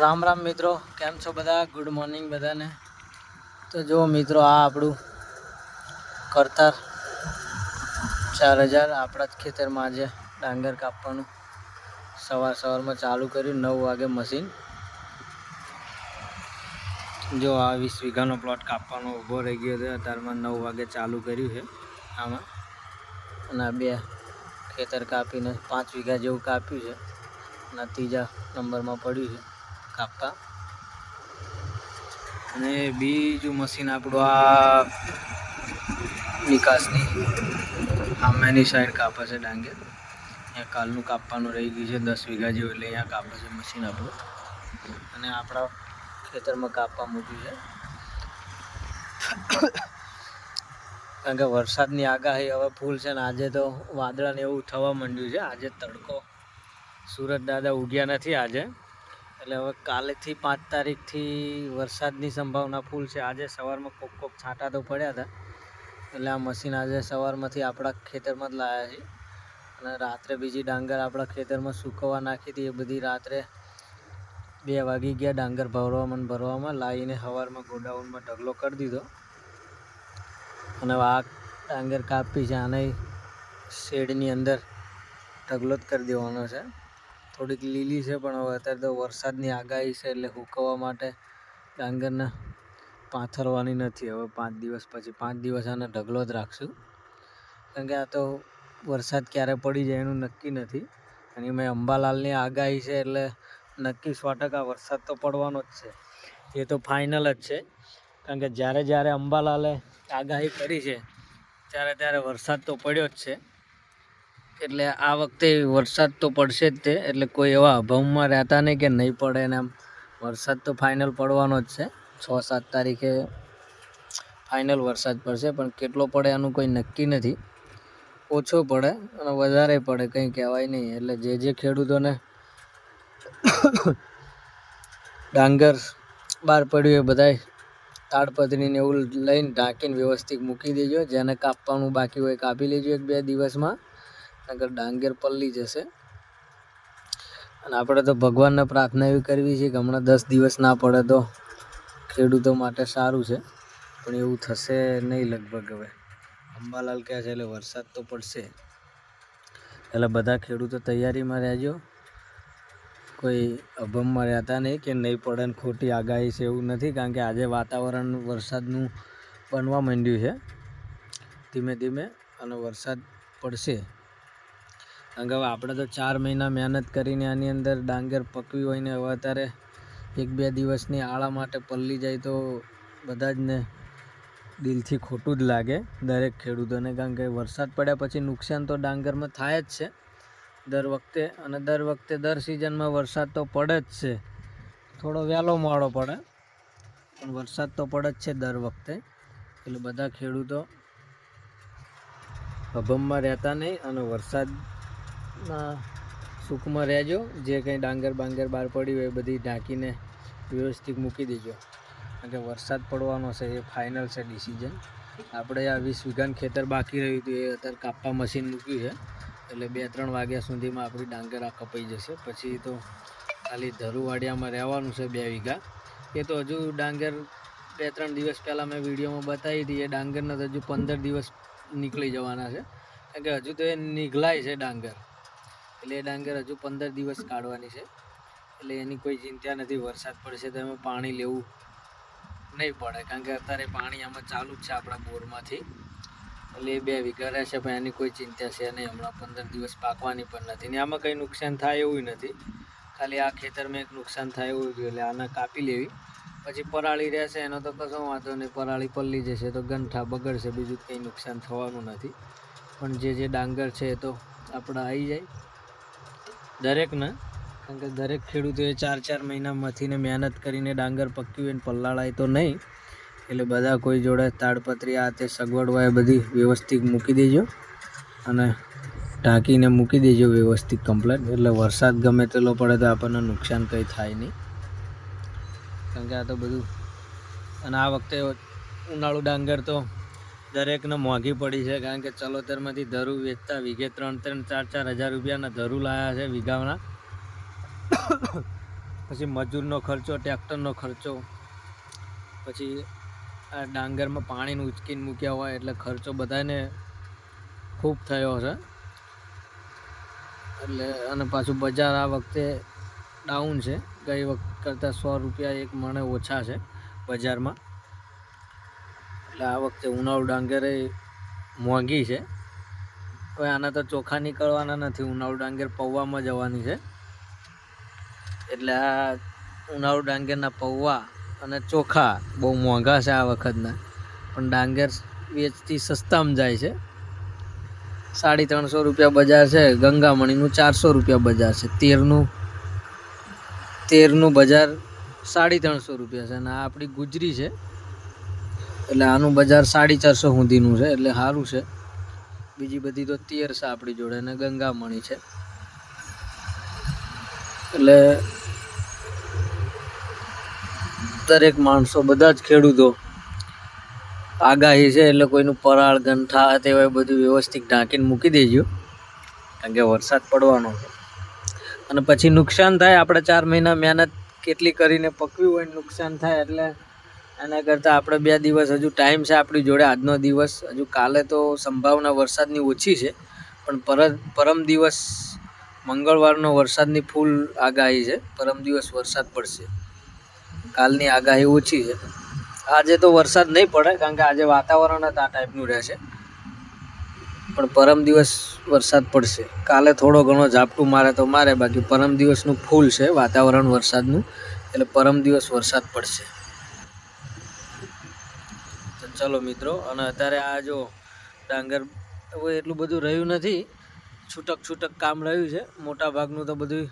રામ રામ મિત્રો, કેમ છો બધા? ગુડ મોર્નિંગ બધાને. તો જો મિત્રો, આ આપણું કરતાર ચાર હજાર આપણા જ ખેતરમાં આજે ડાંગર કાપવાનું સવાર સવારમાં ચાલુ કર્યું, નવ વાગે મશીન. જો આ વીસ વીઘાનો પ્લોટ કાપવાનો ઊભો રહી ગયો હતો અત્યારમાં નવ વાગે ચાલુ કર્યું છે આમાં. અને આ બે ખેતર કાપીને પાંચ વીઘા જેવું કાપ્યું છે. અને ત્રીજા નંબરમાં પડ્યું છે. કાપવા અને બીજું મશીન આપણું આ નિકાસની. આમેની સાઈડ કાપે છે ડાંગે. અહીંયા કાલનું કાપવાનું રહી ગયું છે, દસ વીઘા જેવું એટલે અહીંયા કાપે છે મશીન આપણું. અને આપણા ખેતરમાં કાપવા મૂક્યું છે. કારણ કે વરસાદની આગાહી હવે ફૂલ છે ને આજે તો વાદળાને એવું થવા માંડ્યું છે. આજે તડકો. સુરત દાદા ઉગ્યા નથી આજે. એટલે હવે કાલેથી પાંચ તારીખથી વરસાદની સંભાવના ફૂલ છે. આજે સવારમાં કોક કોક છાંટા તો પડ્યા હતા. એટલે આ મશીન આજે સવારમાંથી આપણા ખેતરમાં જ લાવ્યા છે. અને રાત્રે બીજી ડાંગર આપણા ખેતરમાં સૂકવવા નાખી હતી. એ બધી રાત્રે બે વાગી ગયા ડાંગર ભરવામાં ભરવામાં. લાવીને સવારમાં ગોડાઉનમાં ઢગલો કરી દીધો. અને આ ડાંગર કાપી છે. આને શેડની અંદર ઢગલો જ કરી દેવાનો છે. થોડીક લીલી છે, પણ હવે અત્યારે તો વરસાદની આગાહી છે એટલે સૂકવવા માટે ડાંગરને પાથરવાની નથી. હવે પાંચ દિવસ પછી, પાંચ દિવસ આને ઢગલો જ રાખશું. કારણ કે આ તો વરસાદ ક્યારે પડી જાય એનું નક્કી નથી. અને મેં અંબાલાલની આગાહી છે એટલે નક્કી સો ટકા વરસાદ તો પડવાનો જ છે. એ તો ફાઇનલ જ છે. કારણ કે જ્યારે જ્યારે અંબાલાલે આગાહી કરી છે, ત્યારે ત્યારે વરસાદ તો પડ્યો જ છે. એટલે આ વખતે વરસાદ તો પડશે જ તે, એટલે કોઈ એવા અભાવમાં રહેતા નહીં કે નહીં પડે ને આમ. વરસાદ તો ફાઇનલ પડવાનો જ છે. છ સાત તારીખે ફાઇનલ વરસાદ પડશે, પણ કેટલો પડે એનું કોઈ નક્કી નથી. ઓછો પડે અને વધારે પડે કંઈ કહેવાય નહીં. એટલે જે જે ખેડૂતોને ડાંગર બહાર પડ્યું એ બધાય તાડપત્રીને એવું લઈને ઢાંકીને વ્યવસ્થિત મૂકી દેજો. જેને કાપવાનું બાકી હોય કાપી લેજો એક બે દિવસમાં. નકર ડાંગેર પલ્લી જશે. અને આપણે તો ભગવાનને પ્રાર્થના એવી કરવી છે કે હમણાં દસ દિવસ ના પડે તો ખેડૂતો માટે સારું છે. પણ એવું થશે નહીં લગભગ હવે. અંબાલાલ કહે છે, એટલે વરસાદ તો પડશે. એટલે બધા ખેડૂતો તૈયારીમાં રહેજો. કોઈ અભમમાં રહેતા નહીં કે નહીં પડે ને ખોટી આગાહી છે એવું નથી, કારણ કે આજે વાતાવરણ વરસાદનું બનવા માંડ્યું છે. ધીમે ધીમે અને વરસાદ પડશે. કારણ હવે આપણે તો ચાર મહિના મહેનત કરીને આની અંદર ડાંગર પકવી હોય ને હવે અત્યારે એક બે દિવસની આળા માટે પલ્લી જાય તો બધા જ ને દિલથી ખોટું જ લાગે દરેક ખેડૂતોને. કારણ કે વરસાદ પડ્યા પછી નુકસાન તો ડાંગરમાં થાય જ છે. દર વખતે અને દર વખતે દર સિઝનમાં વરસાદ તો પડે જ છે. થોડો વહેલો મોડો પડે, પણ વરસાદ તો પડે જ છે દર વખતે. એટલે બધા ખેડૂતો અભમમાં રહેતા નહીં અને વરસાદના સુખમાં રહેજો. જે કંઈ ડાંગર બાંગર બહાર પડી હોય એ બધી ઢાંકીને વ્યવસ્થિત મૂકી દેજો. કારણ કે વરસાદ પડવાનો છે, એ ફાઇનલ છે ડિસિઝન આપણે આ વીસ વીઘાનું ખેતર બાકી રહ્યું હતું, એ અત્યારે કાપવા મશીન મૂક્યું છે. એટલે બે ત્રણ વાગ્યા સુધીમાં આપણી ડાંગર આ કપાઈ જશે. પછી તો ખાલી ધરુવાડિયામાં રહેવાનું છે બે વીઘા. એ તો હજુ ડાંગર બે ત્રણ દિવસ પહેલાં મેં વિડીયોમાં બતાવી હતી, એ ડાંગરના તો હજુ પંદર દિવસ નીકળી જવાના છે. કારણ કે હજુ તો એ નીકળાય છે ડાંગર. એટલે એ ડાંગર હજુ પંદર દિવસ કાઢવાની છે. એટલે એની કોઈ ચિંતા નથી, વરસાદ પડશે તો એમાં પાણી લેવું નહીં પડે, કારણ કે અત્યારે પાણી આમાં ચાલુ જ છે આપણા બોરમાંથી. એટલે એ બે વીઘા રહેશે, પણ એની કોઈ ચિંતા છે નહીં, હમણાં પંદર દિવસ પાકવાની પણ નથી. ને આમાં કંઈ નુકસાન થાય એવું નથી. ખાલી આ ખેતરમાં એક નુકસાન થાય એવું જોઈએ એટલે આને કાપી લેવી. પછી પરાળી રહેશે, એનો તો કશો વાંધો નહીં, પરાળી પલ્લી જશે તો ગંઠા બગડશે, બીજું કંઈ નુકસાન થવાનું નથી. પણ જે જે ડાંગર છે એ તો આપણે આવી જાય. દરેકને? કારણ કે દરેક ખેડૂતોએ ચાર ચાર મહિના મથીને મહેનત કરીને ડાંગર પક્યું એને પલ્લાળાય તો નહીં. એટલે બધા કોઈ જોડે તાડપત્રી, આ તે સગવડ હોય બધી વ્યવસ્થિત મૂકી દેજો. અને ઢાંકીને મૂકી દેજો વ્યવસ્થિત કમ્પ્લેટ એટલે વરસાદ ગમે તેટલો પડે તો આપણને નુકસાન કંઈ થાય નહીં. કારણ કે આ તો બધું, અને આ વખતે ઉનાળુ ડાંગર તો દરેકને મોંઘી પડી છે, કારણ કે ચલોતરમાંથી ધરું વેચતા વીઘે ત્રણ ત્રણ ચાર ચાર હજાર રૂપિયાના ધરું લાયા છે વીઘાના. પછી મજૂરનો ખર્ચો, ટ્રેક્ટરનો ખર્ચો, પછી આ ડાંગરમાં પાણીનું ઉચકીને મૂક્યા હોય એટલે ખર્ચો બધાને ખૂબ થયો છે. એટલે અને પાછું બજાર આ વખતે ડાઉન છે, ગઈ વખત કરતાં સો રૂપિયા એક મણે ઓછા છે બજારમાં. એટલે આ વખતે ઉનાળુ ડાંગરે મોંઘી છે. કોઈ આના તો ચોખા નીકળવાના નથી. ઉનાળુ ડાંગર પૌવામાં જવાની છે. એટલે આ ઉનાળુ ડાંગરના પૌવા અને ચોખા બહુ મોંઘા છે આ વખતના. પણ ડાંગર વેચતી સસ્તામાં જાય છે. સાડી ત્રણસો રૂપિયા બજાર છે, ગંગામણીનું ચારસો રૂપિયા બજાર છે. તેરનું તેરનું બજાર સાડી ત્રણસો રૂપિયા છે અને આ આપણી ગુજરી છે. એટલે આનું બજાર સાડી ચારસો સુધીનું છે, એટલે સારું છે. બીજી બધી તો તિયર છે આપણી જોડે અને ગંગામણી છે. એટલે દરેક માણસો બધા જ ખેડૂતો આગાહી છે, એટલે કોઈનું પરાળ, ગંઠા તેવા બધું વ્યવસ્થિત ઢાંકીને મૂકી દેજો, કારણ કે વરસાદ પડવાનો છે. અને પછી નુકસાન થાય, આપણે ચાર મહિના મહેનત કેટલી કરીને પકવી હોય નુકસાન થાય, એટલે એના કરતાં આપણે બે દિવસ હજુ ટાઈમ છે આપણી જોડે. આજનો દિવસ હજુ કાલે તો સંભાવના વરસાદની ઓછી છે, પણ પર પરમ દિવસ મંગળવારનો વરસાદની ફૂલ આગાહી છે. પરમ દિવસ વરસાદ પડશે. કાલની આગાહી ઓછી છે. આજે તો વરસાદ નહીં પડે, કારણ કે આજે વાતાવરણ જ આ ટાઈપનું રહેશે. પણ પરમ દિવસ વરસાદ પડશે. કાલે થોડો ઘણો ઝાપટું મારે તો મારે, બાકી પરમ દિવસનું ફૂલ છે વાતાવરણ વરસાદનું. એટલે પરમ દિવસ વરસાદ પડશે. ચલો મિત્રો, અને અત્યારે આ જો ડાંગર, હવે એટલું બધું રહ્યું નથી. છૂટક છૂટક કામ રહ્યું છે. મોટા ભાગનું તો બધું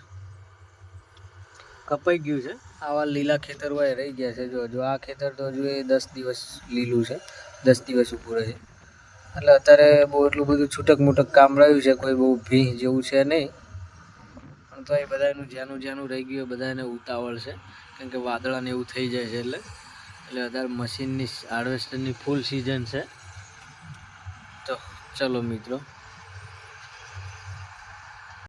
કપાઈ ગયું છે. આવા લીલા ખેતર હોય રહી ગયા છે. જો જો આ ખેતર તો હજુ એ દસ દિવસ લીલું છે. દસ દિવસ ઉપર છે એટલે અત્યારે બહુ એટલું બધું છૂટક મૂટક કામ રહ્યું છે. કોઈ બહુ ભીહ જેવું છે નહીં. તો એ બધાનું જ્યાંનું જ્યાંનું રહી ગયું બધાને ઉતાવળ છે. કેમ કે વાદળાને એવું થઈ જાય છે એટલે. એટલે અત્યારે મશીનની હાર્વેસ્ટરની ફૂલ સિઝન છે. તો ચલો મિત્રો